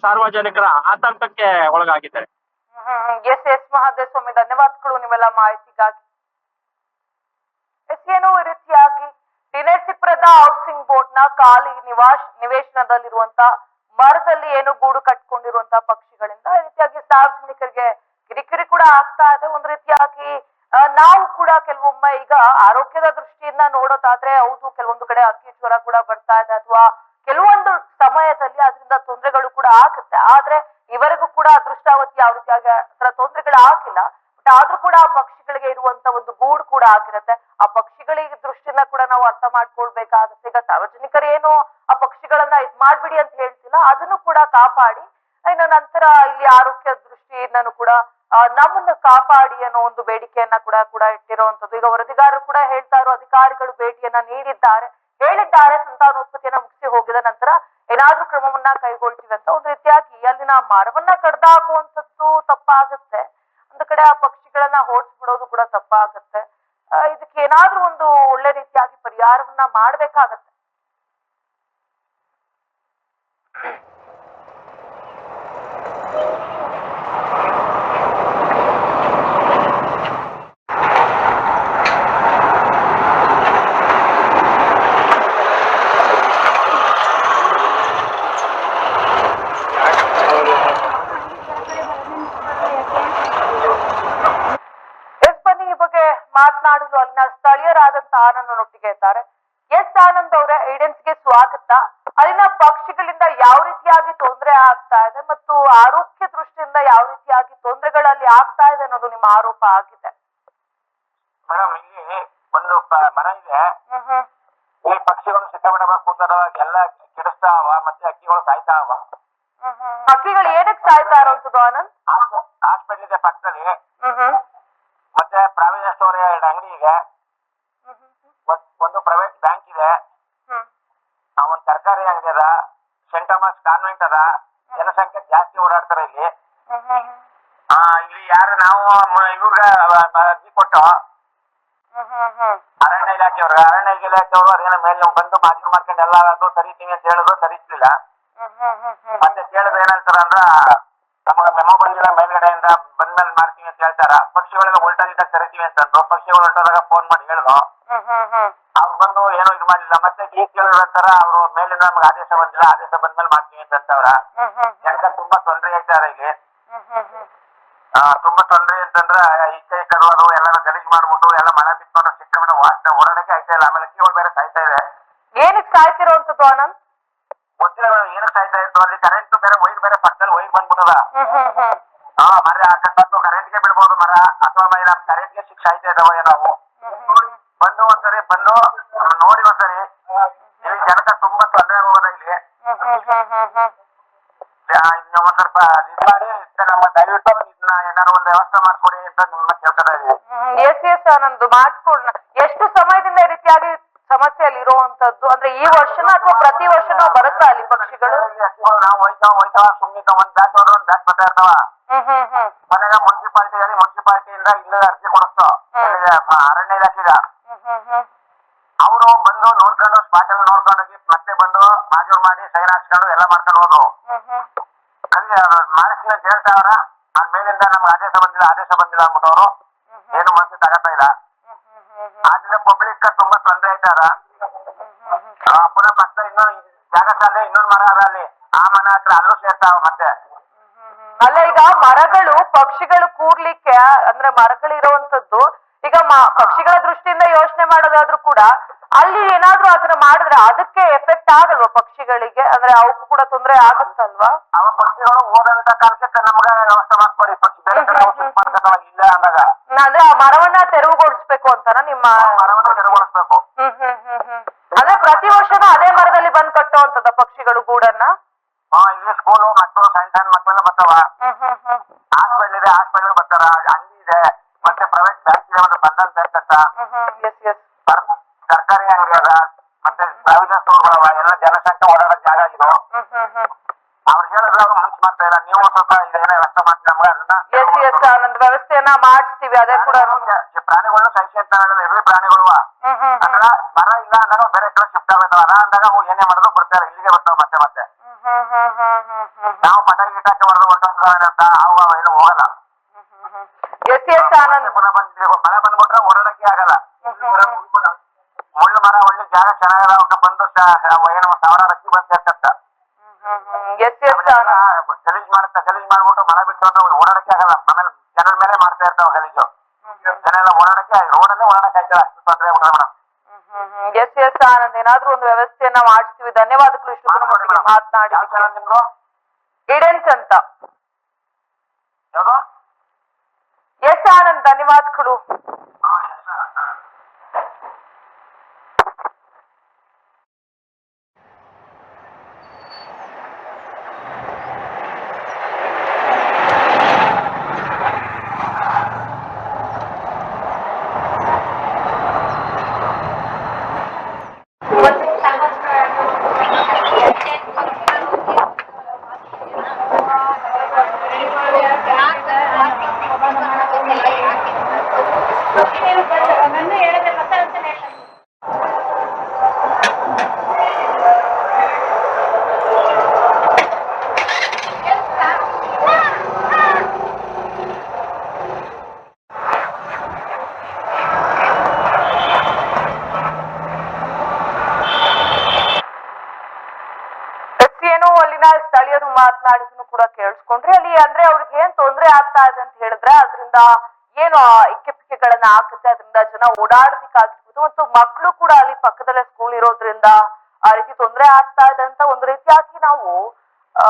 ಸಾರ್ವಜನಿಕರ ಆತಂಕಕ್ಕೆ ಒಳಗಾಗಿದ್ದಾರೆ. ಎಸ್ ಎಸ್ ಮಹದೇವಸ್ವಾಮಿ, ಧನ್ಯವಾದಗಳು ನೀವೆಲ್ಲ ಮಾಹಿತಿಗಾಗಿ. ಏನೋ ರೀತಿಯಾಗಿ ದಿನೇಶಿಪುರದ ಹೌಸಿಂಗ್ ಬೋರ್ಡ್ನ ಖಾಲಿ ನಿವಾಸ ನಿವೇಶನದಲ್ಲಿರುವಂತ ಮರದಲ್ಲಿ ಏನು ಗೂಡು ಕಟ್ಕೊಂಡಿರುವಂತಹ ಪಕ್ಷಿಗಳಿಂದ ರೀತಿಯಾಗಿ ಸಾರ್ವಜನಿಕರಿಗೆ ಕಿರಿಕಿರಿ ಕೂಡ ಆಗ್ತಾ ಇದೆ. ಒಂದ್ ರೀತಿಯಾಗಿ ನಾವು ಕೂಡ ಕೆಲವೊಮ್ಮೆ ಈಗ ಆರೋಗ್ಯದ ದೃಷ್ಟಿಯಿಂದ ನೋಡೋದಾದ್ರೆ ಹೌದು, ಕೆಲವೊಂದು ಕಡೆ ಅಕ್ಕಿ ಜ್ವರ ಕೂಡ ಬರ್ತಾ ಇದೆ ಅಥವಾ ಕೆಲವೊಂದು ಸಮಯದಲ್ಲಿ ಅದರಿಂದ ತೊಂದರೆಗಳು ಕೂಡ ಆಗುತ್ತೆ. ಆದ್ರೆ ಇವರಿಗೂ ಕೂಡ ಅದೃಷ್ಟಾವತಿ ಯಾವ ರೀತಿಯಾಗಿ ಅದರ ತೊಂದರೆಗಳು ಆಗಿಲ್ಲ ಬಟ್ ಆದ್ರೂ ಕೂಡ ಆ ಪಕ್ಷಿಗಳಿಗೆ ಇರುವಂತ ಒಂದು ಗೂಡು ಕೂಡ ಆಗಿರುತ್ತೆ. ಆ ಪಕ್ಷಿಗಳಿಗೆ ದೃಷ್ಟಿನ ಕೂಡ ನಾವು ಅರ್ಥ ಮಾಡ್ಕೊಳ್ಬೇಕಾಗುತ್ತೆ. ಈಗ ಸಾರ್ವಜನಿಕರು ಏನು ಆ ಪಕ್ಷಿಗಳನ್ನ ಇದ್ ಮಾಡ್ಬಿಡಿ ಅಂತ ಹೇಳ್ತಿಲ್ಲ, ಅದನ್ನು ಕೂಡ ಕಾಪಾಡಿ. ಇನ್ನು ನಂತರ ಇಲ್ಲಿ ಆರೋಗ್ಯ ದೃಷ್ಟಿಯಿಂದನೂ ಕೂಡ ನಮ್ಮನ್ನು ಕಾಪಾಡಿ ಅನ್ನೋ ಒಂದು ಬೇಡಿಕೆಯನ್ನ ಕೂಡ ಕೂಡ ಇಟ್ಟಿರುವಂತದ್ದು ಈಗ ವರದಿಗಾರರು ಕೂಡ ಹೇಳ್ತಾ ಇರೋ ಅಧಿಕಾರಿಗಳು ಭೇಟಿಯನ್ನ ನೀಡಿದ್ದಾರೆ. ಹೇಳಿದ್ದಾರೆ, ಸಂತಾನೋತ್ಪತ್ತಿಯನ್ನ ಮುಗಿಸಿ ಹೋಗಿದ ನಂತರ ಏನಾದ್ರೂ ಕ್ರಮವನ್ನ ಕೈಗೊಳ್ತೀವಿ ಅಂತ ಒಂದು ರೀತಿಯಾಗಿ ಅಲ್ಲಿನ ಮರವನ್ನ ಕಡ್ದಾಕುವಂಥದ್ದು ತಪ್ಪಾಗುತ್ತೆ. ಕಡೆ ಆ ಪಕ್ಷಿಗಳನ್ನ ಬಿಡೋದು ಕೂಡ ತಪ್ಪಾಗತ್ತೆ. ಇದಕ್ಕೆ ಏನಾದ್ರೂ ಒಂದು ಒಳ್ಳೆ ರೀತಿಯಾಗಿ ಪರಿಹಾರವನ್ನ ಮಾಡ್ಬೇಕಾಗತ್ತೆ ಎಸ್ ಬನ್ನಿ ಈ ಮಾತನಾಡಲು ಅಲ್ಲಿನ ಸ್ಥಳೀಯರಾದಂತ ಆನಂದನೊಟ್ಟಿಗೆ ಇದ್ದಾರೆ. ಎಸ್ ಆನಂದ್ ಅವರ ಗೆ ಸ್ವಾಗತ. ಅಲ್ಲಿನ ಪಕ್ಷಿಗಳಿಂದ ಯಾವ ರೀತಿಯಾಗಿ ತೊಂದರೆ ಆಗ್ತಾ ಇದೆ ಮತ್ತು ಆರೋಗ್ಯ ದೃಷ್ಟಿಯಿಂದ ಯಾವ ರೀತಿಯಾಗಿ ತೊಂದರೆಗಳಲ್ಲಿ ಆಗ್ತಾ ಇದೆ ಅನ್ನೋದು ನಿಮ್ಮ ಆರೋಪ ಆಗಿದೆ. ಮೇಡಮ್ ಇಲ್ಲಿ ಒಂದು ಮರ ಇದೆ. ಈ ಪಕ್ಷಿಗಳು ಸಿಕ್ಕಾಪಟ್ಟೆ ಬಂದು ಕೂತಾವ ಎಲ್ಲ ಕೆಡಿಸ್ತಾವ ಮತ್ತೆ ಅಕ್ಕಿಗಳು ಸಾಯ್ತಾವ. ಅಕ್ಕಿಗಳು ಏನಕ್ಕೆ ಸಾಯ್ತಾ ಇರೋಂಥದ್ದು ಆನಂದ್ ಹಾಸ್ಪಿಟಲ್ ಇದೆ ಪಕ್ಕದಲ್ಲಿ ಹ್ಮ್ ಹ್ಮ್ ಮತ್ತೆ ಪ್ರಾವಿಷನ್ ಸ್ಟೋರ್ ಎರಡು ಅಂಗಡಿ ಇದೆ ಹ್ಮ್ ಹ್ಮ್ ಒಂದ್- ಒಂದು ಪ್ರೈವೇಟ್ ಬ್ಯಾಂಕ್ ಇದೆ ಹ್ಮ್ ಆ, ಒಂದ್ ತರಕಾರಿ ಅಂಗಡಿ ಅದ ಸೆಂಟ್ ಥಾಮಸ್ ಕಾನ್ವೆಂಟ್ ಅದ ಜನಸಂಖ್ಯೆ ಜಾಸ್ತಿ ಓಡಾಡ್ತಾರೆ ಇಲ್ಲಿ. ಆ, ಇಲ್ಲಿ ಯಾರು ನಾವು ಇವ್ರಿಗೆ ಅರ್ಜಿ ಕೊಟ್ಟು ಅರಣ್ಯ ಇಲಾಖೆಯವ್ರ ಅರಣ್ಯ ಇಲಾಖೆಯವರು ಅದೇನೋ ಮೇಲೆ ಬಂದು ಬಾಗಿಲು ಮಾಡ್ಕೊಂಡು ಎಲ್ಲ ಅದು ಸರಿತೀನಿ ಅಂತ ಹೇಳಿದ್ರು ಸರಿಸ್ಲಿಲ್ಲ ಮತ್ತೆ ಕೇಳಿದ್ರೆ ಏನಂತಾರ ಅಂದ್ರ ನಮಗ ಮೆಮೋ ಬಂದಿಲ್ಲ ಮೇಲ್ಗಡೆಯಿಂದ ಬಂದ್ಮೇಲೆ ಮಾಡ್ತೀವಿ ಅಂತ ಹೇಳ್ತಾರ. ಪಕ್ಷಿಗಳೆಲ್ಲ ಉಲ್ಟಾಗಿದ್ದಾಗ ಕರಿತೀವಿ ಅಂತಂದ್ರು. ಪಕ್ಷಿಗಳು ಹೊರಟೋದಾಗ ಫೋನ್ ಮಾಡಿ ಹೇಳಿದ್ರು ಅವ್ರು ಬಂದು ಏನೋ ಇದು ಮಾಡಿಲ್ಲ. ಮತ್ತೆ ಈ ಕೇಳಿದ್ರು ಅಂತಾರ ಅವ್ರು ಮೇಲಿಂದ ನಮ್ಗೆ ಆದೇಶ ಬಂದಿಲ್ಲ. ಆದೇಶ ಬಂದ್ಮೇಲೆ ಮಾಡ್ತೀವಿ ಅಂತ ಯಾಕ ತುಂಬಾ ತೊಂದರೆ ಐತಾರ ಇಲ್ಲಿ. ತುಂಬಾ ತೊಂದರೆ ಅಂತಂದ್ರೆ ಈ ಕೈ ಕರುವರು ಎಲ್ಲ ಗಲೀಜ್ ಮಾಡ್ಬಿಟ್ಟು ಎಲ್ಲ ಮಳೆ ಬಿಟ್ಕೊಂಡು ಸಿಕ್ಕಾಪಟ್ಟೆ ವಾಸನೆ ಓಡಾಡಕ್ಕೆ ಆಯ್ತಾ ಇಲ್ಲ. ಆಮೇಲೆ ಕೀಗಳು ಬೇರೆ ಸಾಯ್ತಾ ಇದೆ. ಏನಕ್ಕೆ ಸಾಯ್ತಿರೋಂಥದ್ದು ಆನಂದ್ ಗೊತ್ತಿಲ್ಲ ಮೇಡಮ್ ಏನಕ್ಕೆ ಸಾಯ್ತಾ ಇತ್ತು ಅಲ್ಲಿ ಕರೆಂಟ್ ಬೇರೆ ವೈರ್ ಬೇರೆ ಪಕ್ಕದಲ್ಲಿ ವೈರ್ ಬಂದ್ಬಿಟ್ಟದ. ಹಾ ಮರ ಅಕಸ್ಮಾತ್ ಕರೆಂಟ್ಗೆ ಬಿಡ್ಬೋದು ಮರ ಅಥವಾ ನಮ್ ಕರೆಂಟ್ಗೆ ಶಿಕ್ಷೆ ಆಯ್ತಾ ಇದಾವೆ ನಾವು ಬಂದು ಒಂದ್ಸರಿ ಬಂದು ನೋಡಿ ಒಂದ್ಸರಿ. ಇಲ್ಲಿ ಜನಕ್ಕೆ ತುಂಬಾ ತೊಂದರೆ ಆಗೋದ ಇಲ್ಲಿ ಹ್ಮ್ ಹ್ಮ್ ಹ್ಮ್ ಹ್ಮ್ ಹ್ಮ್ ಆ, ಇನ್ನು ಒಂದ್ ಸ್ವಲ್ಪ ಇದು ಮಾಡಿ ಇದ್ನ ನಮ್ಮ ದಯವಿಟ್ಟು ಇದನ್ನ ಮಾಡ್ಕೊಡಿ ಅಂತ ನಿಮ್ಮ ಕೇಳ್ಕೊತಾ ಇದೀವಿ ಎಸ್ ಎಸ್ ಆನಂದ್ ಮಾಡ್ಕೊಡ್. ಎಷ್ಟು ಸಮಯದಿಂದ ಈ ರೀತಿಯಾಗಿ ಸಮಸ್ಯೆಯಲ್ಲಿ ಇರುವಂತದ್ದು? ಅಂದ್ರೆ ಈ ವರ್ಷನ ಅಥವಾ ಪ್ರತಿ ವರ್ಷನೂ ಬರುತ್ತಾ ಅಲ್ಲಿ ಪಕ್ಷಿಗಳು? ನಾವು ಹೋಯ್ತಾವ ಹೋಯ್ತಾವ ಸುಮ್ಮನೆ ಒಂದ್ ಬ್ಯಾಚ್ ಹೋದ್ರೆ ಒಂದ್ ಬ್ಯಾಚ್ ಬರ್ತಾ ಇರ್ತಾವ. ಹ್ಮ್ ಹ್ಮ್ ಹ್ಮ್. ಮನೆಗ ಮುನ್ಸಿಪಾಲ್ಟಿ ಹೇಳಿ ಮುನ್ಸಿಪಾಲ್ಟಿಯಿಂದ ಇಲ್ಲೇ ಅರ್ಜಿ ಕೊಡಿಸ್ತು. ಅರಣ್ಯ ಇಲಾಖೆಗ. ಅವರು ಬಂದು ನೋಡ್ಕೊಂಡು ಸ್ಪಾಟ್ ಎಲ್ಲ ನೋಡ್ಕೊಂಡೋಗಿ ಮತ್ತೆ ಬಂದು ಮಾಜೂರ್ ಮಾಡಿ ಸೈನ್ ಹಾಕ್ಸ್ಕೊಂಡು ಎಲ್ಲ ಮಾಡ್ಕೊಂಡು ಹೋದ್ರು. ಅಲ್ಲಿ ಮಾಡಿಸ್ಕೊಂಡು ಹೇಳ್ತಾವ್ರ ಬಂದಿಲ್ಲ ಏನು ಮನಸ್ಸು ತಗತಾ ಇಲ್ಲ. ಆದ್ರಿಂದ ಪಬ್ಲಿಕ್ ತುಂಬಾ ತೊಂದರೆ ಆಯ್ತಾರ. ಪುನಃ ಪಕ್ಕ ಇನ್ನೊಂದು ಜಾಗ ಸಾಲೆ ಇನ್ನೊಂದು ಮರ ಅದ ಅಲ್ಲಿ. ಆ ಮನ ಹತ್ರ ಅಲ್ಲೂ ಸೇರ್ತಾವ ಮತ್ತೆ. ಅಲ್ಲ ಈಗ ಮರಗಳು ಪಕ್ಷಿಗಳು ಕೂರ್ಲಿಕ್ಕೆ ಅಂದ್ರೆ ಮರಗಳು ಇರುವಂತದ್ದು ಈಗ ಪಕ್ಷಿಗಳ ದೃಷ್ಟಿಯಿಂದ ಯೋಚನೆ ಮಾಡೋದಾದ್ರೂ ಕೂಡ ಅಲ್ಲಿ ಏನಾದ್ರೂ ಅದನ್ನ ಮಾಡಿದ್ರೆ ಅದಕ್ಕೆ ಎಫೆಕ್ಟ್ ಆಗಲ್ವಾ ಪಕ್ಷಿಗಳಿಗೆ? ಅಂದ್ರೆ ಅವಕ್ಕೂ ಕೂಡ ತೊಂದರೆ ಆಗುತ್ತಲ್ವಾ? ಅವ ಪಕ್ಷಿಗಳು ಹೋದಂತ ಕಾಲಕ್ಕೆ ನಮ್ಗೆ ವ್ಯವಸ್ಥೆ ತೆರವುಗೊಳಿಸ್ಬೇಕು ಅಂತಾನ ನಿಮ್ಮ ಮರವನ್ನು ತೆರವುಗೊಳಿಸ್ಬೇಕು. ಹ್ಮ್ ಹ್ಮ್ ಹ್ಮ್ ಹ್ಮ್. ಅಂದ್ರೆ ಪ್ರತಿ ವರ್ಷದ ಅದೇ ಮರದಲ್ಲಿ ಬಂದ್ ಕಟ್ಟುವಂತದ ಪಕ್ಷಿಗಳು ಗೂಡನ್ನ? ಹಾ ಇಲ್ಲಿ ಸ್ಕೂಲು ಮಕ್ಕಳು ಸಣ್ಣ ಸಣ್ಣ ಮಕ್ಕಳೆಲ್ಲ ಬರ್ತಾವ. ಹಾಸ್ಪಿಟಲ್ ಇದೆ ಹಾಸ್ಪಿಟಲ್ ಬರ್ತಾರ. ಅಂಗಡಿ ಇದೆ. ಮತ್ತೆ ಪ್ರೈವೇಟ್ ಬ್ಯಾಂಕ್ ಇದೆ ಒಂದು ಬಂಧನ್ ಬ್ಯಾಂಕ್ ಅಂತ. ಎಸ್ ಎಸ್ ಸರ್- ಸರ್ಕಾರಿ ಅಂಗಡಿ ಅದ ಮತ್ತೆ ಪ್ರಾವಿಷನ್ ಸ್ಟೋರ್ಗಳವ ಎಲ್ಲ ಜನಸಂಖ್ಯೆ ಓಡಾಡೋ ಜಾಗ ಇದು. ಅವ್ರು ಹೇಳಿದ್ರೆ ಅವ್ರು ಮನ್ಸು ಮಾಡ್ತಾ ಇಲ್ಲ. ನೀವು ಸ್ವಲ್ಪ ಇದೇನೋ ವ್ಯವಸ್ಥೆ ಮಾಡ್ತೀವಿ ನಮ್ಗೆ? ಅದನ್ನ ಎಸ್ ಎಸ್ ಆನಂದ್. ವ್ಯವಸ್ಥೆಯನ್ನ ಮಾಡಿಸ್ತೀವಿ. ಅದೇ ಕೂಡ ನಮ್ಗೆ ಹೇಳಲ್ಲ ಎಲ್ಲಿ ಪ್ರಾಣಿಗಳು ಅಂದಾಗ ಮರ ಇಲ್ಲ ಅಂದಾಗ ಬೇರೆ ಕಡೆ ಶಿಫ್ಟ್ ಆಗ್ತಾವ ಅದ ಅಂದಾಗ ಅವು ಏನೇ ಮಾಡಿದ್ರು ಬರ್ತಾರೆ ಇಲ್ಲಿಗೆ ಬರ್ತಾವ ಮತ್ತೆ ಮತ್ತೆ. ನಾವು ಪಟಾಕಿ ಗಿಟಾಕಿ ಹೊಡೆದು ಹೊರಟೋಗ್ತಾವೇನಂತ ಅವು ಏನು ಹೋಗಲ್ಲ. S S Anand? ಮಳೆ ಬಂದ್ಬಿಟ್ರೆ ಓಡಾಡಕ್ಕೆ ಆಗಲ್ಲ. ಮುಳ್ಳು ಮರ ಒಳ್ಳೆ ಜಾಗ ಚೆನ್ನಾಗಿರೋ ಬಂದು ಏನು ಏನೋ ಸಾವಿರಾರು ಅಕ್ಕಿ ಬಂದು ಎಸ್ ಎಸ್ ಆನಂದ್ ಏನಾದ್ರೂ ಒಂದು ವ್ಯವಸ್ಥೆಯನ್ನ ಮಾಡಿಸ್ತೀವಿ ಧನ್ಯವಾದಗಳು ಇಷ್ಟು ಮಟ್ಟಿಗೆ ಯಾವ ಮಾತನಾಡಿ ಚಾನಲ್ ನಿಮ್ದು ಇಡೆನ್ಸ್ ಅಂತ ಯಾವುದು ಎಸ್ ಆನಂದ್ ಧನ್ಯವಾದಗಳು ನನ್ನ ಹೇಳಿದ್ರೆ ಮತ್ತೆ ಅಂತ ಹೇಳ್ತಾನೆ ಎಸ್ ಏನು ಅಲ್ಲಿನ ಸ್ಥಳೀಯರು ಮಾತನಾಡಿದ್ರು ಕೂಡ ಕೇಳಿಸ್ಕೊಂಡ್ರಿ ಅಲ್ಲಿ ಅಂದ್ರೆ ಅವ್ರಿಗೆ ಏನ್ ತೊಂದ್ರೆ ಆಗ್ತಾ ಅಂತ ಹೇಳಿದ್ರೆ ಅದರಿಂದ ಏನು ಪಿಕ್ಕೆಗಳನ್ನ ಹಾಕುತ್ತೆ, ಅದರಿಂದ ಜನ ಓಡಾಡೋದಕ್ಕಾಗಿರ್ಬೋದು ಮತ್ತು ಮಕ್ಕಳು ಕೂಡ ಅಲ್ಲಿ ಪಕ್ಕದಲ್ಲೇ ಸ್ಕೂಲ್ ಇರೋದ್ರಿಂದ ಆ ರೀತಿ ತೊಂದರೆ ಆಗ್ತಾ ಇದೆ ಅಂತ ಒಂದು ರೀತಿಯಾಗಿ ನಾವು, ಆ,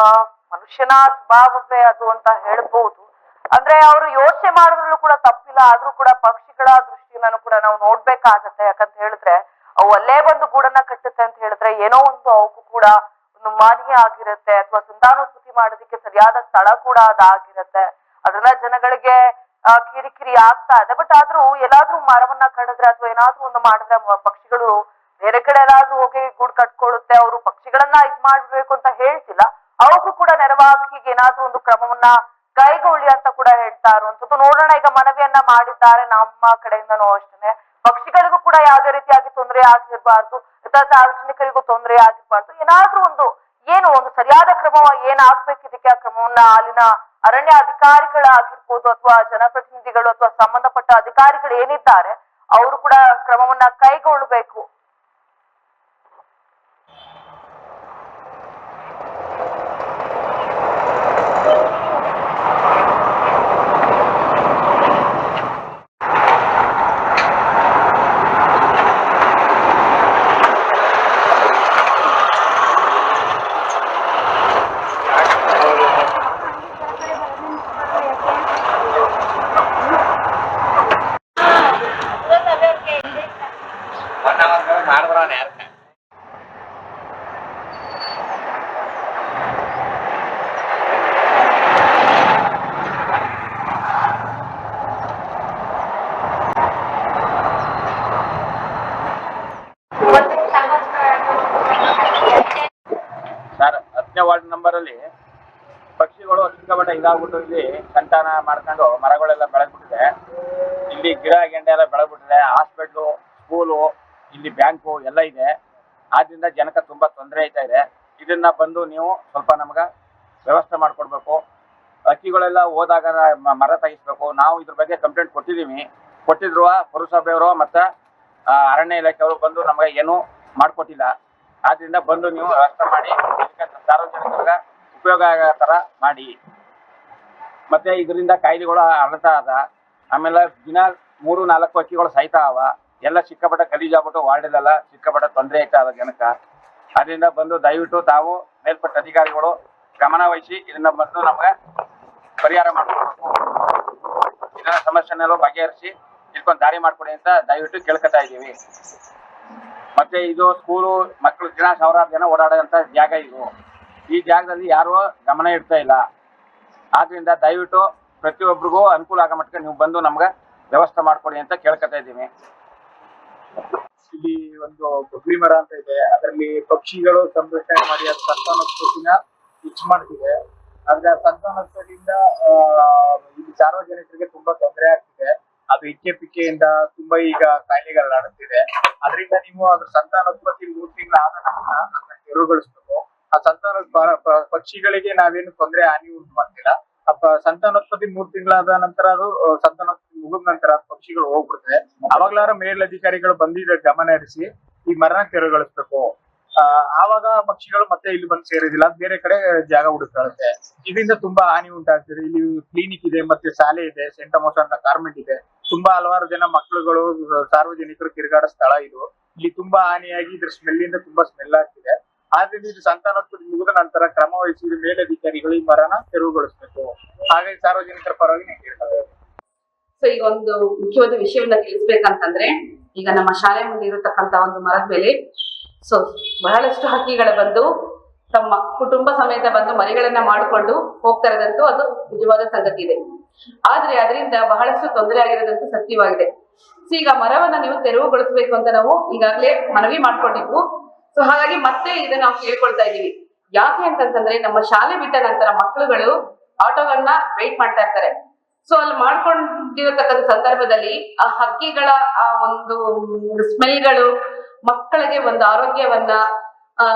ಮನುಷ್ಯನ ಸ್ವಭಾವವೇ ಅದು ಅಂತ ಹೇಳ್ಬೋದು. ಅಂದ್ರೆ ಅವರು ಯೋಚನೆ ಮಾಡಿದ್ರಲ್ಲೂ ಕೂಡ ತಪ್ಪಿಲ್ಲ, ಆದ್ರೂ ಕೂಡ ಪಕ್ಷಿಗಳ ದೃಷ್ಟಿಯನ್ನು ಕೂಡ ನಾವು ನೋಡ್ಬೇಕಾಗತ್ತೆ. ಯಾಕಂತ ಹೇಳಿದ್ರೆ ಅವು ಅಲ್ಲೇ ಬಂದು ಗೂಡನ್ನ ಕಟ್ಟುತ್ತೆ ಅಂತ ಹೇಳಿದ್ರೆ ಏನೋ ಒಂದು ಅವಕ್ಕೂ ಕೂಡ ಒಂದು ಮಾನ್ಯ ಆಗಿರುತ್ತೆ, ಅಥವಾ ಸಂತಾನೋತ್ಪತ್ತಿ ಮಾಡೋದಕ್ಕೆ ಸರಿಯಾದ ಸ್ಥಳ ಕೂಡ ಅದಾಗಿರುತ್ತೆ. ಅದನ್ನ ಜನಗಳಿಗೆ ಕಿರಿಕಿರಿ ಆಗ್ತಾ ಇದೆ. ಬಟ್ ಆದ್ರೂ ಎಲ್ಲಾದ್ರೂ ಮರವನ್ನ ಕಡಿದ್ರೆ ಅಥವಾ ಏನಾದ್ರೂ ಒಂದು ಮಾಡಿದ್ರೆ ಪಕ್ಷಿಗಳು ಬೇರೆ ಕಡೆ ಎಲ್ಲಾದ್ರೂ ಹೋಗಿ ಗೂಡು ಕಟ್ಕೊಳ್ಳುತ್ತೆ, ಅವರು ಪಕ್ಷಿಗಳನ್ನ ಇದ್ ಮಾಡ್ಬೇಕು ಅಂತ ಹೇಳ್ತಿಲ್ಲ. ಅವ್ರಿಗೂ ಕೂಡ ನೆರವಾಗಿ ಏನಾದ್ರೂ ಒಂದು ಕ್ರಮವನ್ನ ಕೈಗೊಳ್ಳಿ ಅಂತ ಕೂಡ ಹೇಳ್ತಾ ಇರುವಂತದ್ದು ನೋಡೋಣ, ಈಗ ಮನವಿಯನ್ನ ಮಾಡಿದ್ದಾರೆ ನಮ್ಮ ಕಡೆಯಿಂದನೂ ಅಷ್ಟೇ ಪಕ್ಷಿಗಳಿಗೂ ಕೂಡ ಯಾವುದೇ ರೀತಿಯಾಗಿ ತೊಂದರೆ ಆಗಿರ್ಬಾರ್ದು, ಅಥವಾ ಸಾರ್ವಜನಿಕರಿಗೂ ತೊಂದರೆ ಆಗಿರ್ಬಾರ್ದು. ಏನಾದ್ರೂ ಒಂದು, ಏನು ಒಂದು ಸರಿಯಾದ ಕ್ರಮ ಏನ್ ಆಗ್ಬೇಕು ಇದಕ್ಕೆ ಆ ಕ್ರಮವನ್ನ ಅಲ್ಲಿನ ಅಧಿಕಾರಿಗಳಾಗಿರ್ಬೋದು ಅಥವಾ ಜನಪ್ರತಿನಿಧಿಗಳು ಅಥವಾ ಸಂಬಂಧಪಟ್ಟ ಅಧಿಕಾರಿಗಳು ಏನಿದ್ದಾರೆ ಅವರು ಕೂಡ ಕ್ರಮವನ್ನ ಕೈಗೊಳ್ಳಬೇಕು ಹತ್ತನೇ ವಾರ್ಡ್ ನಂಬರ್ ಅಲ್ಲಿ ಪಕ್ಷಿಗಳು ಸಿಕ್ಕಾಪಟ್ಟೆ ಇದಾಗ್ಬಿಟ್ಟು ಇಲ್ಲಿ ಸಂತಾನ ಮಾಡ್ಕೊಂಡು ಮರಗಳೆಲ್ಲ ಬೆಳೆದ್ಬಿಟ್ಟಿದೆ. ಇಲ್ಲಿ ಗಿಡ ಗೆಂಡೆ ಎಲ್ಲ ಬೆಳೆದ್ಬಿಟ್ಟಿದೆ. ಹಾಸ್ಪಿಟ್ಲು ಸ್ಕೂಲು ಇಲ್ಲಿ ಬ್ಯಾಂಕು ಎಲ್ಲ ಇದೆ. ಆದ್ರಿಂದ ಜನಕ್ಕೆ ತುಂಬಾ ತೊಂದರೆ ಆಯ್ತಾ ಇದೆ. ಇದನ್ನ ಬಂದು ನೀವು ಸ್ವಲ್ಪ ನಮ್ಗೆ ವ್ಯವಸ್ಥೆ ಮಾಡಿಕೊಡ್ಬೇಕು. ಹಕ್ಕಿಗಳೆಲ್ಲ ಹೋದಾಗ ಮರ ತೆಗಿಸ್ಬೇಕು. ನಾವು ಇದ್ರ ಬಗ್ಗೆ ಕಂಪ್ಲೇಂಟ್ ಕೊಟ್ಟಿದ್ದೀವಿ. ಕೊಟ್ಟಿದ್ರು ಪುರಸಭೆಯವರು ಮತ್ತೆ ಅರಣ್ಯ ಇಲಾಖೆಯವರು ಬಂದು ನಮಗೆ ಏನು ಮಾಡಿಕೊಟ್ಟಿಲ್ಲ. ಆದ್ರಿಂದ ಬಂದು ನೀವು ವ್ಯವಸ್ಥೆ ಮಾಡಿ. ಸಾರ್ವಜನಿಕರಿಗೆ ಉಪಯೋಗ ಆಗೋ ಥರ ಮಾಡಿ. ಮತ್ತೆ ಇದರಿಂದ ಕಾಯಿಲೆಗಳು ಅದ ಆಮೇಲೆ ದಿನ ಮೂರು, ನಾಲ್ಕು ಹಕ್ಕಿಗಳು ಅವ. ಎಲ್ಲ ಸಿಕ್ಕಾಪಟ್ಟೆ ಗಲೀಜಾಗ್ಬಿಟ್ಟು ವಾರ್ಡಲ್ಲೆಲ್ಲ ಸಿಕ್ಕಾಪಟ್ಟೆ ತೊಂದರೆ ಆಯ್ತಾ ಅದ ಜನಕ್ಕೆ ಅದರಿಂದ ಬಂದು ದಯವಿಟ್ಟು ತಾವು ಮೇಲ್ಪಟ್ಟ ಅಧಿಕಾರಿಗಳು ಗಮನ ವಹಿಸಿ ಇದನ್ನ ಬಂದು ನಮಗೆ ಪರಿಹಾರ ಮಾಡ್ಕೊಡ್ಬೇಕು ಇದನ್ನ ಸಮಸ್ಯೆನೆಲ್ಲ ಬಗೆಹರಿಸಿ ಇಟ್ಕೊಂಡು ದಾರಿ ಮಾಡ್ಕೊಡಿ ಅಂತ ದಯವಿಟ್ಟು ಕೇಳ್ಕೊತಾ ಇದ್ದೀವಿ. ಮತ್ತೆ ಇದು ಸ್ಕೂಲು ಮಕ್ಕಳು ದಿನ ಸಾವಿರಾರು ಜನ ಓಡಾಡೋಂಥ ಜಾಗ ಇದು. ಈ ಜಾಗದಲ್ಲಿ ಯಾರು ಗಮನ ಇಡ್ತಾ ಇಲ್ಲ. ಆದ್ರಿಂದ ದಯವಿಟ್ಟು ಪ್ರತಿಯೊಬ್ಬರಿಗೂ ಅನುಕೂಲ ಆಗೋ ಮಟ್ಟಿಗೆ ನೀವು ಬಂದು ನಮ್ಗೆ ವ್ಯವಸ್ಥೆ ಮಾಡ್ಕೊಡಿ ಅಂತ ಕೇಳ್ಕೊತಾ ಇದ್ದೀನಿ. ಇಲ್ಲಿ ಒಂದು ಕೊಬ್ಬರಿ ಮರ ಅಂತ ಇದೆ. ಅದರಲ್ಲಿ ಪಕ್ಷಿಗಳು ಸಂರಕ್ಷಣೆ ಮಾಡಿ ಅದು ಸಂತಾನೋತ್ಪತ್ತಿನ ಹೆಚ್ಚು ಮಾಡ್ತಿದೆ. ಆದ್ರೆ ಆ ಸಂತಾನೋತ್ಪತ್ತಿಯಿಂದ ಇಲ್ಲಿ ಸಾರ್ವಜನಿಕರಿಗೆ ತುಂಬಾ ತೊಂದರೆ ಆಗ್ತಿದೆ. ಅದು ಇಕ್ಕೆ ಪಿಕ್ಕೆಯಿಂದ ತುಂಬಾ ಈಗ ಕಾಯಿಲೆಗಳು ಆಡುತ್ತಿದೆ ಅದರಿಂದ ನೀವು ಅದ್ರ ಸಂತಾನೋತ್ಪತ್ತಿ ಮೂರು ತಿಂಗಳ ಆದ ನಂತರ ಅದನ್ನ ತೆರವುಗೊಳಿಸ್ಬೇಕು. ಆ ಸಂತಾನ ಪಕ್ಷಿಗಳಿಗೆ ನಾವೇನು ತೊಂದರೆ ಹಾನಿ ಉಂಟು ಮಾಡ್ತಿಲ್ಲ. ಸಂತಾನೋತ್ಪತ್ತಿ ಮೂರ್ ತಿಂಗಳಾದ ನಂತರ ಅದು ಸಂತಾನೋತ್ಪತ್ತಿ ಮುಗಿದ ನಂತರ ಪಕ್ಷಿಗಳು ಹೋಗ್ಬಿಡ್ತದೆ ಅವಾಗ್ಲಾರ ಮೇಲಧಿಕಾರಿಗಳು ಬಂದಿದ್ದ ಗಮನ ಹರಿಸಿ ಈ ಮರನ ತೆರವುಗೊಳಿಸ್ಬೇಕು. ಆವಾಗ ಪಕ್ಷಿಗಳು ಮತ್ತೆ ಇಲ್ಲಿ ಬಂದು ಸೇರೋದಿಲ್ಲ. ಬೇರೆ ಕಡೆ ಜಾಗ ಹುಡುಕಾಗುತ್ತೆ ಇದರಿಂದ ತುಂಬಾ ಹಾನಿ ಉಂಟಾಗ್ತದೆ. ಇಲ್ಲಿ ಕ್ಲಿನಿಕ್ ಇದೆ, ಮತ್ತೆ ಶಾಲೆ ಇದೆ ಸೆಂಟ್ ಅಂತ ಕಾರ್ಮೆಂಟ್ ಇದೆ. ತುಂಬಾ ಹಲವಾರು ಜನ ಮಕ್ಕಳುಗಳು, ಸಾರ್ವಜನಿಕರು ತಿರುಗಾಡೋ ಸ್ಥಳ ಇದು. ಇಲ್ಲಿ ತುಂಬಾ ಹಾನಿಯಾಗಿ ಇದ್ರ ಸ್ಮೆಲ್ ಇಂದ ತುಂಬಾ ಸ್ಮೆಲ್ ಆಗ್ತಿದೆ. ಆದ್ರಿಂದ ಇದು ಸಂತಾನೋತ್ಪತ್ತಿ ಮುಗಿದ ನಂತರ ಕ್ರಮ ವಹಿಸಿದ ಮೇಲಧಿಕಾರಿಗಳು ಈ ಮರನ ತೆರವುಗೊಳಿಸಬೇಕು. ಹಾಗಾಗಿ ಸಾರ್ವಜನಿಕರ ಪರವಾಗಿ ನಾನು ಇದ್ದೀನಿ. ಸೊ ಈಗ ಒಂದು ಮುಖ್ಯವಾದ ವಿಷಯವನ್ನ ತಿಳಿಸ್ಬೇಕಂತಂದ್ರೆ, ಈಗ ನಮ್ಮ ಶಾಲೆ ಮುಂದೆ ಇರತಕ್ಕಂತ ಒಂದು ಮರದ ಮೇಲೆ ಸೊ ಬಹಳಷ್ಟು ಹಕ್ಕಿಗಳು ಬಂದು ತಮ್ಮ ಕುಟುಂಬ ಸಮೇತ ಬಂದು ಮರಿಗಳನ್ನ ಮಾಡಿಕೊಂಡು ಹೋಗ್ತಾ ಇರೋದಂತೂ ಅದು ನಿಜವಾದ ಸಂಗತಿ ಇದೆ. ಆದ್ರೆ ಅದರಿಂದ ಬಹಳಷ್ಟು ತೊಂದರೆ ಆಗಿರೋದಂತೂ ಸತ್ಯವಾಗಿದೆ. ಸೊ ಈಗ ಮರವನ್ನ ನೀವು ತೆರವುಗೊಳಿಸಬೇಕು ಅಂತ ನಾವು ಈಗಾಗಲೇ ಮನವಿ ಮಾಡ್ಕೊಂಡಿದ್ವು. ಸೊ ಹಾಗಾಗಿ ಮತ್ತೆ ಇದನ್ನ ನಾವು ಕೇಳ್ಕೊಳ್ತಾ ಇದೀವಿ ಯಾಕೆ ಅಂತಂತಂದ್ರೆ ನಮ್ಮ ಶಾಲೆ ಬಿಟ್ಟ ನಂತರ ಮಕ್ಕಳುಗಳು ಆಟೋಗಳನ್ನ ವೆಯ್ಟ್ ಮಾಡ್ತಾ ಇರ್ತಾರೆ. ಸೊ ಅಲ್ಲಿ ಮಾಡ್ಕೊಂಡಿರತಕ್ಕಂಥ ಸಂದರ್ಭದಲ್ಲಿ ಆ ಹಕ್ಕಿಗಳ ಆ ಒಂದು ಸ್ಮೆಲ್ಗಳು ಮಕ್ಕಳಿಗೆ ಒಂದು ಆರೋಗ್ಯವನ್ನ, ಆ,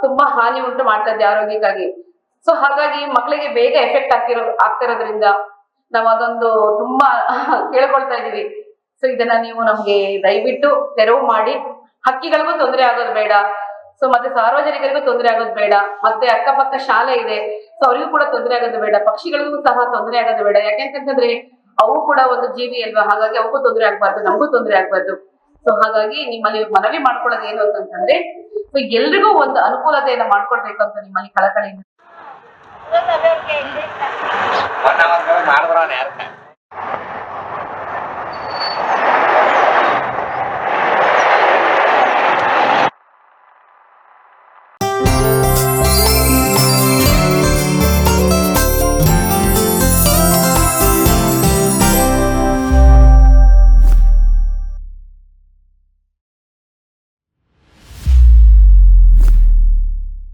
ತುಂಬಾ ಹಾನಿ ಉಂಟು ಮಾಡ್ತಾ ಇದೆ ಆರೋಗ್ಯಕ್ಕಾಗಿ. ಸೊ ಹಾಗಾಗಿ ಮಕ್ಕಳಿಗೆ ಬೇಗ ಎಫೆಕ್ಟ್ ಆಗ್ತಿರೋ, ಆಗ್ತಿರೋದ್ರಿಂದ ನಾವು ಅದೊಂದು ತುಂಬಾ [laughs] ಕೇಳ್ಕೊಳ್ತಾ ಇದೀವಿ ಸೊ ಇದನ್ನ ನೀವು ನಮ್ಗೆ ದಯವಿಟ್ಟು ತೆರವು ಮಾಡಿ. ಹಕ್ಕಿಗಳಿಗೂ ತೊಂದರೆ ಆಗೋದು ಬೇಡ. ಸೊ ಮತ್ತೆ ಸಾರ್ವಜನಿಕರಿಗೂ ತೊಂದರೆ ಆಗೋದು ಬೇಡ. ಮತ್ತೆ ಅಕ್ಕಪಕ್ಕ ಶಾಲೆ ಇದೆ. ಸೊ ಅವರಿಗೂ ಕೂಡ ತೊಂದರೆ ಆಗೋದು ಬೇಡ. ಪಕ್ಷಿಗಳಿಗೂ ಸಹ ತೊಂದರೆ ಆಗೋದು ಬೇಡ. ಯಾಕೆಂತಂದ್ರೆ ಅವು ಕೂಡ ಒಂದು ಜೀವಿ ಅಲ್ವಾ? ಹಾಗಾಗಿ ಅವಕ್ಕೂ ತೊಂದರೆ ಆಗ್ಬಾರ್ದು, ನಮಗೂ ತೊಂದರೆ ಆಗ್ಬಾರ್ದು. ಸೊ ಹಾಗಾಗಿ ನಿಮ್ಮಲ್ಲಿ ಮನವಿ ಮಾಡ್ಕೊಳ್ಳೋದು ಏನು ಅಂತಂದ್ರೆ ಸೊ ಎಲ್ರಿಗೂ ಒಂದು ಅನುಕೂಲತೆಯನ್ನ ಮಾಡ್ಕೊಳ್ಬೇಕು ಅಂತ ನಿಮ್ಮಲ್ಲಿ ಕಳಕಳಿಯಿಂದ.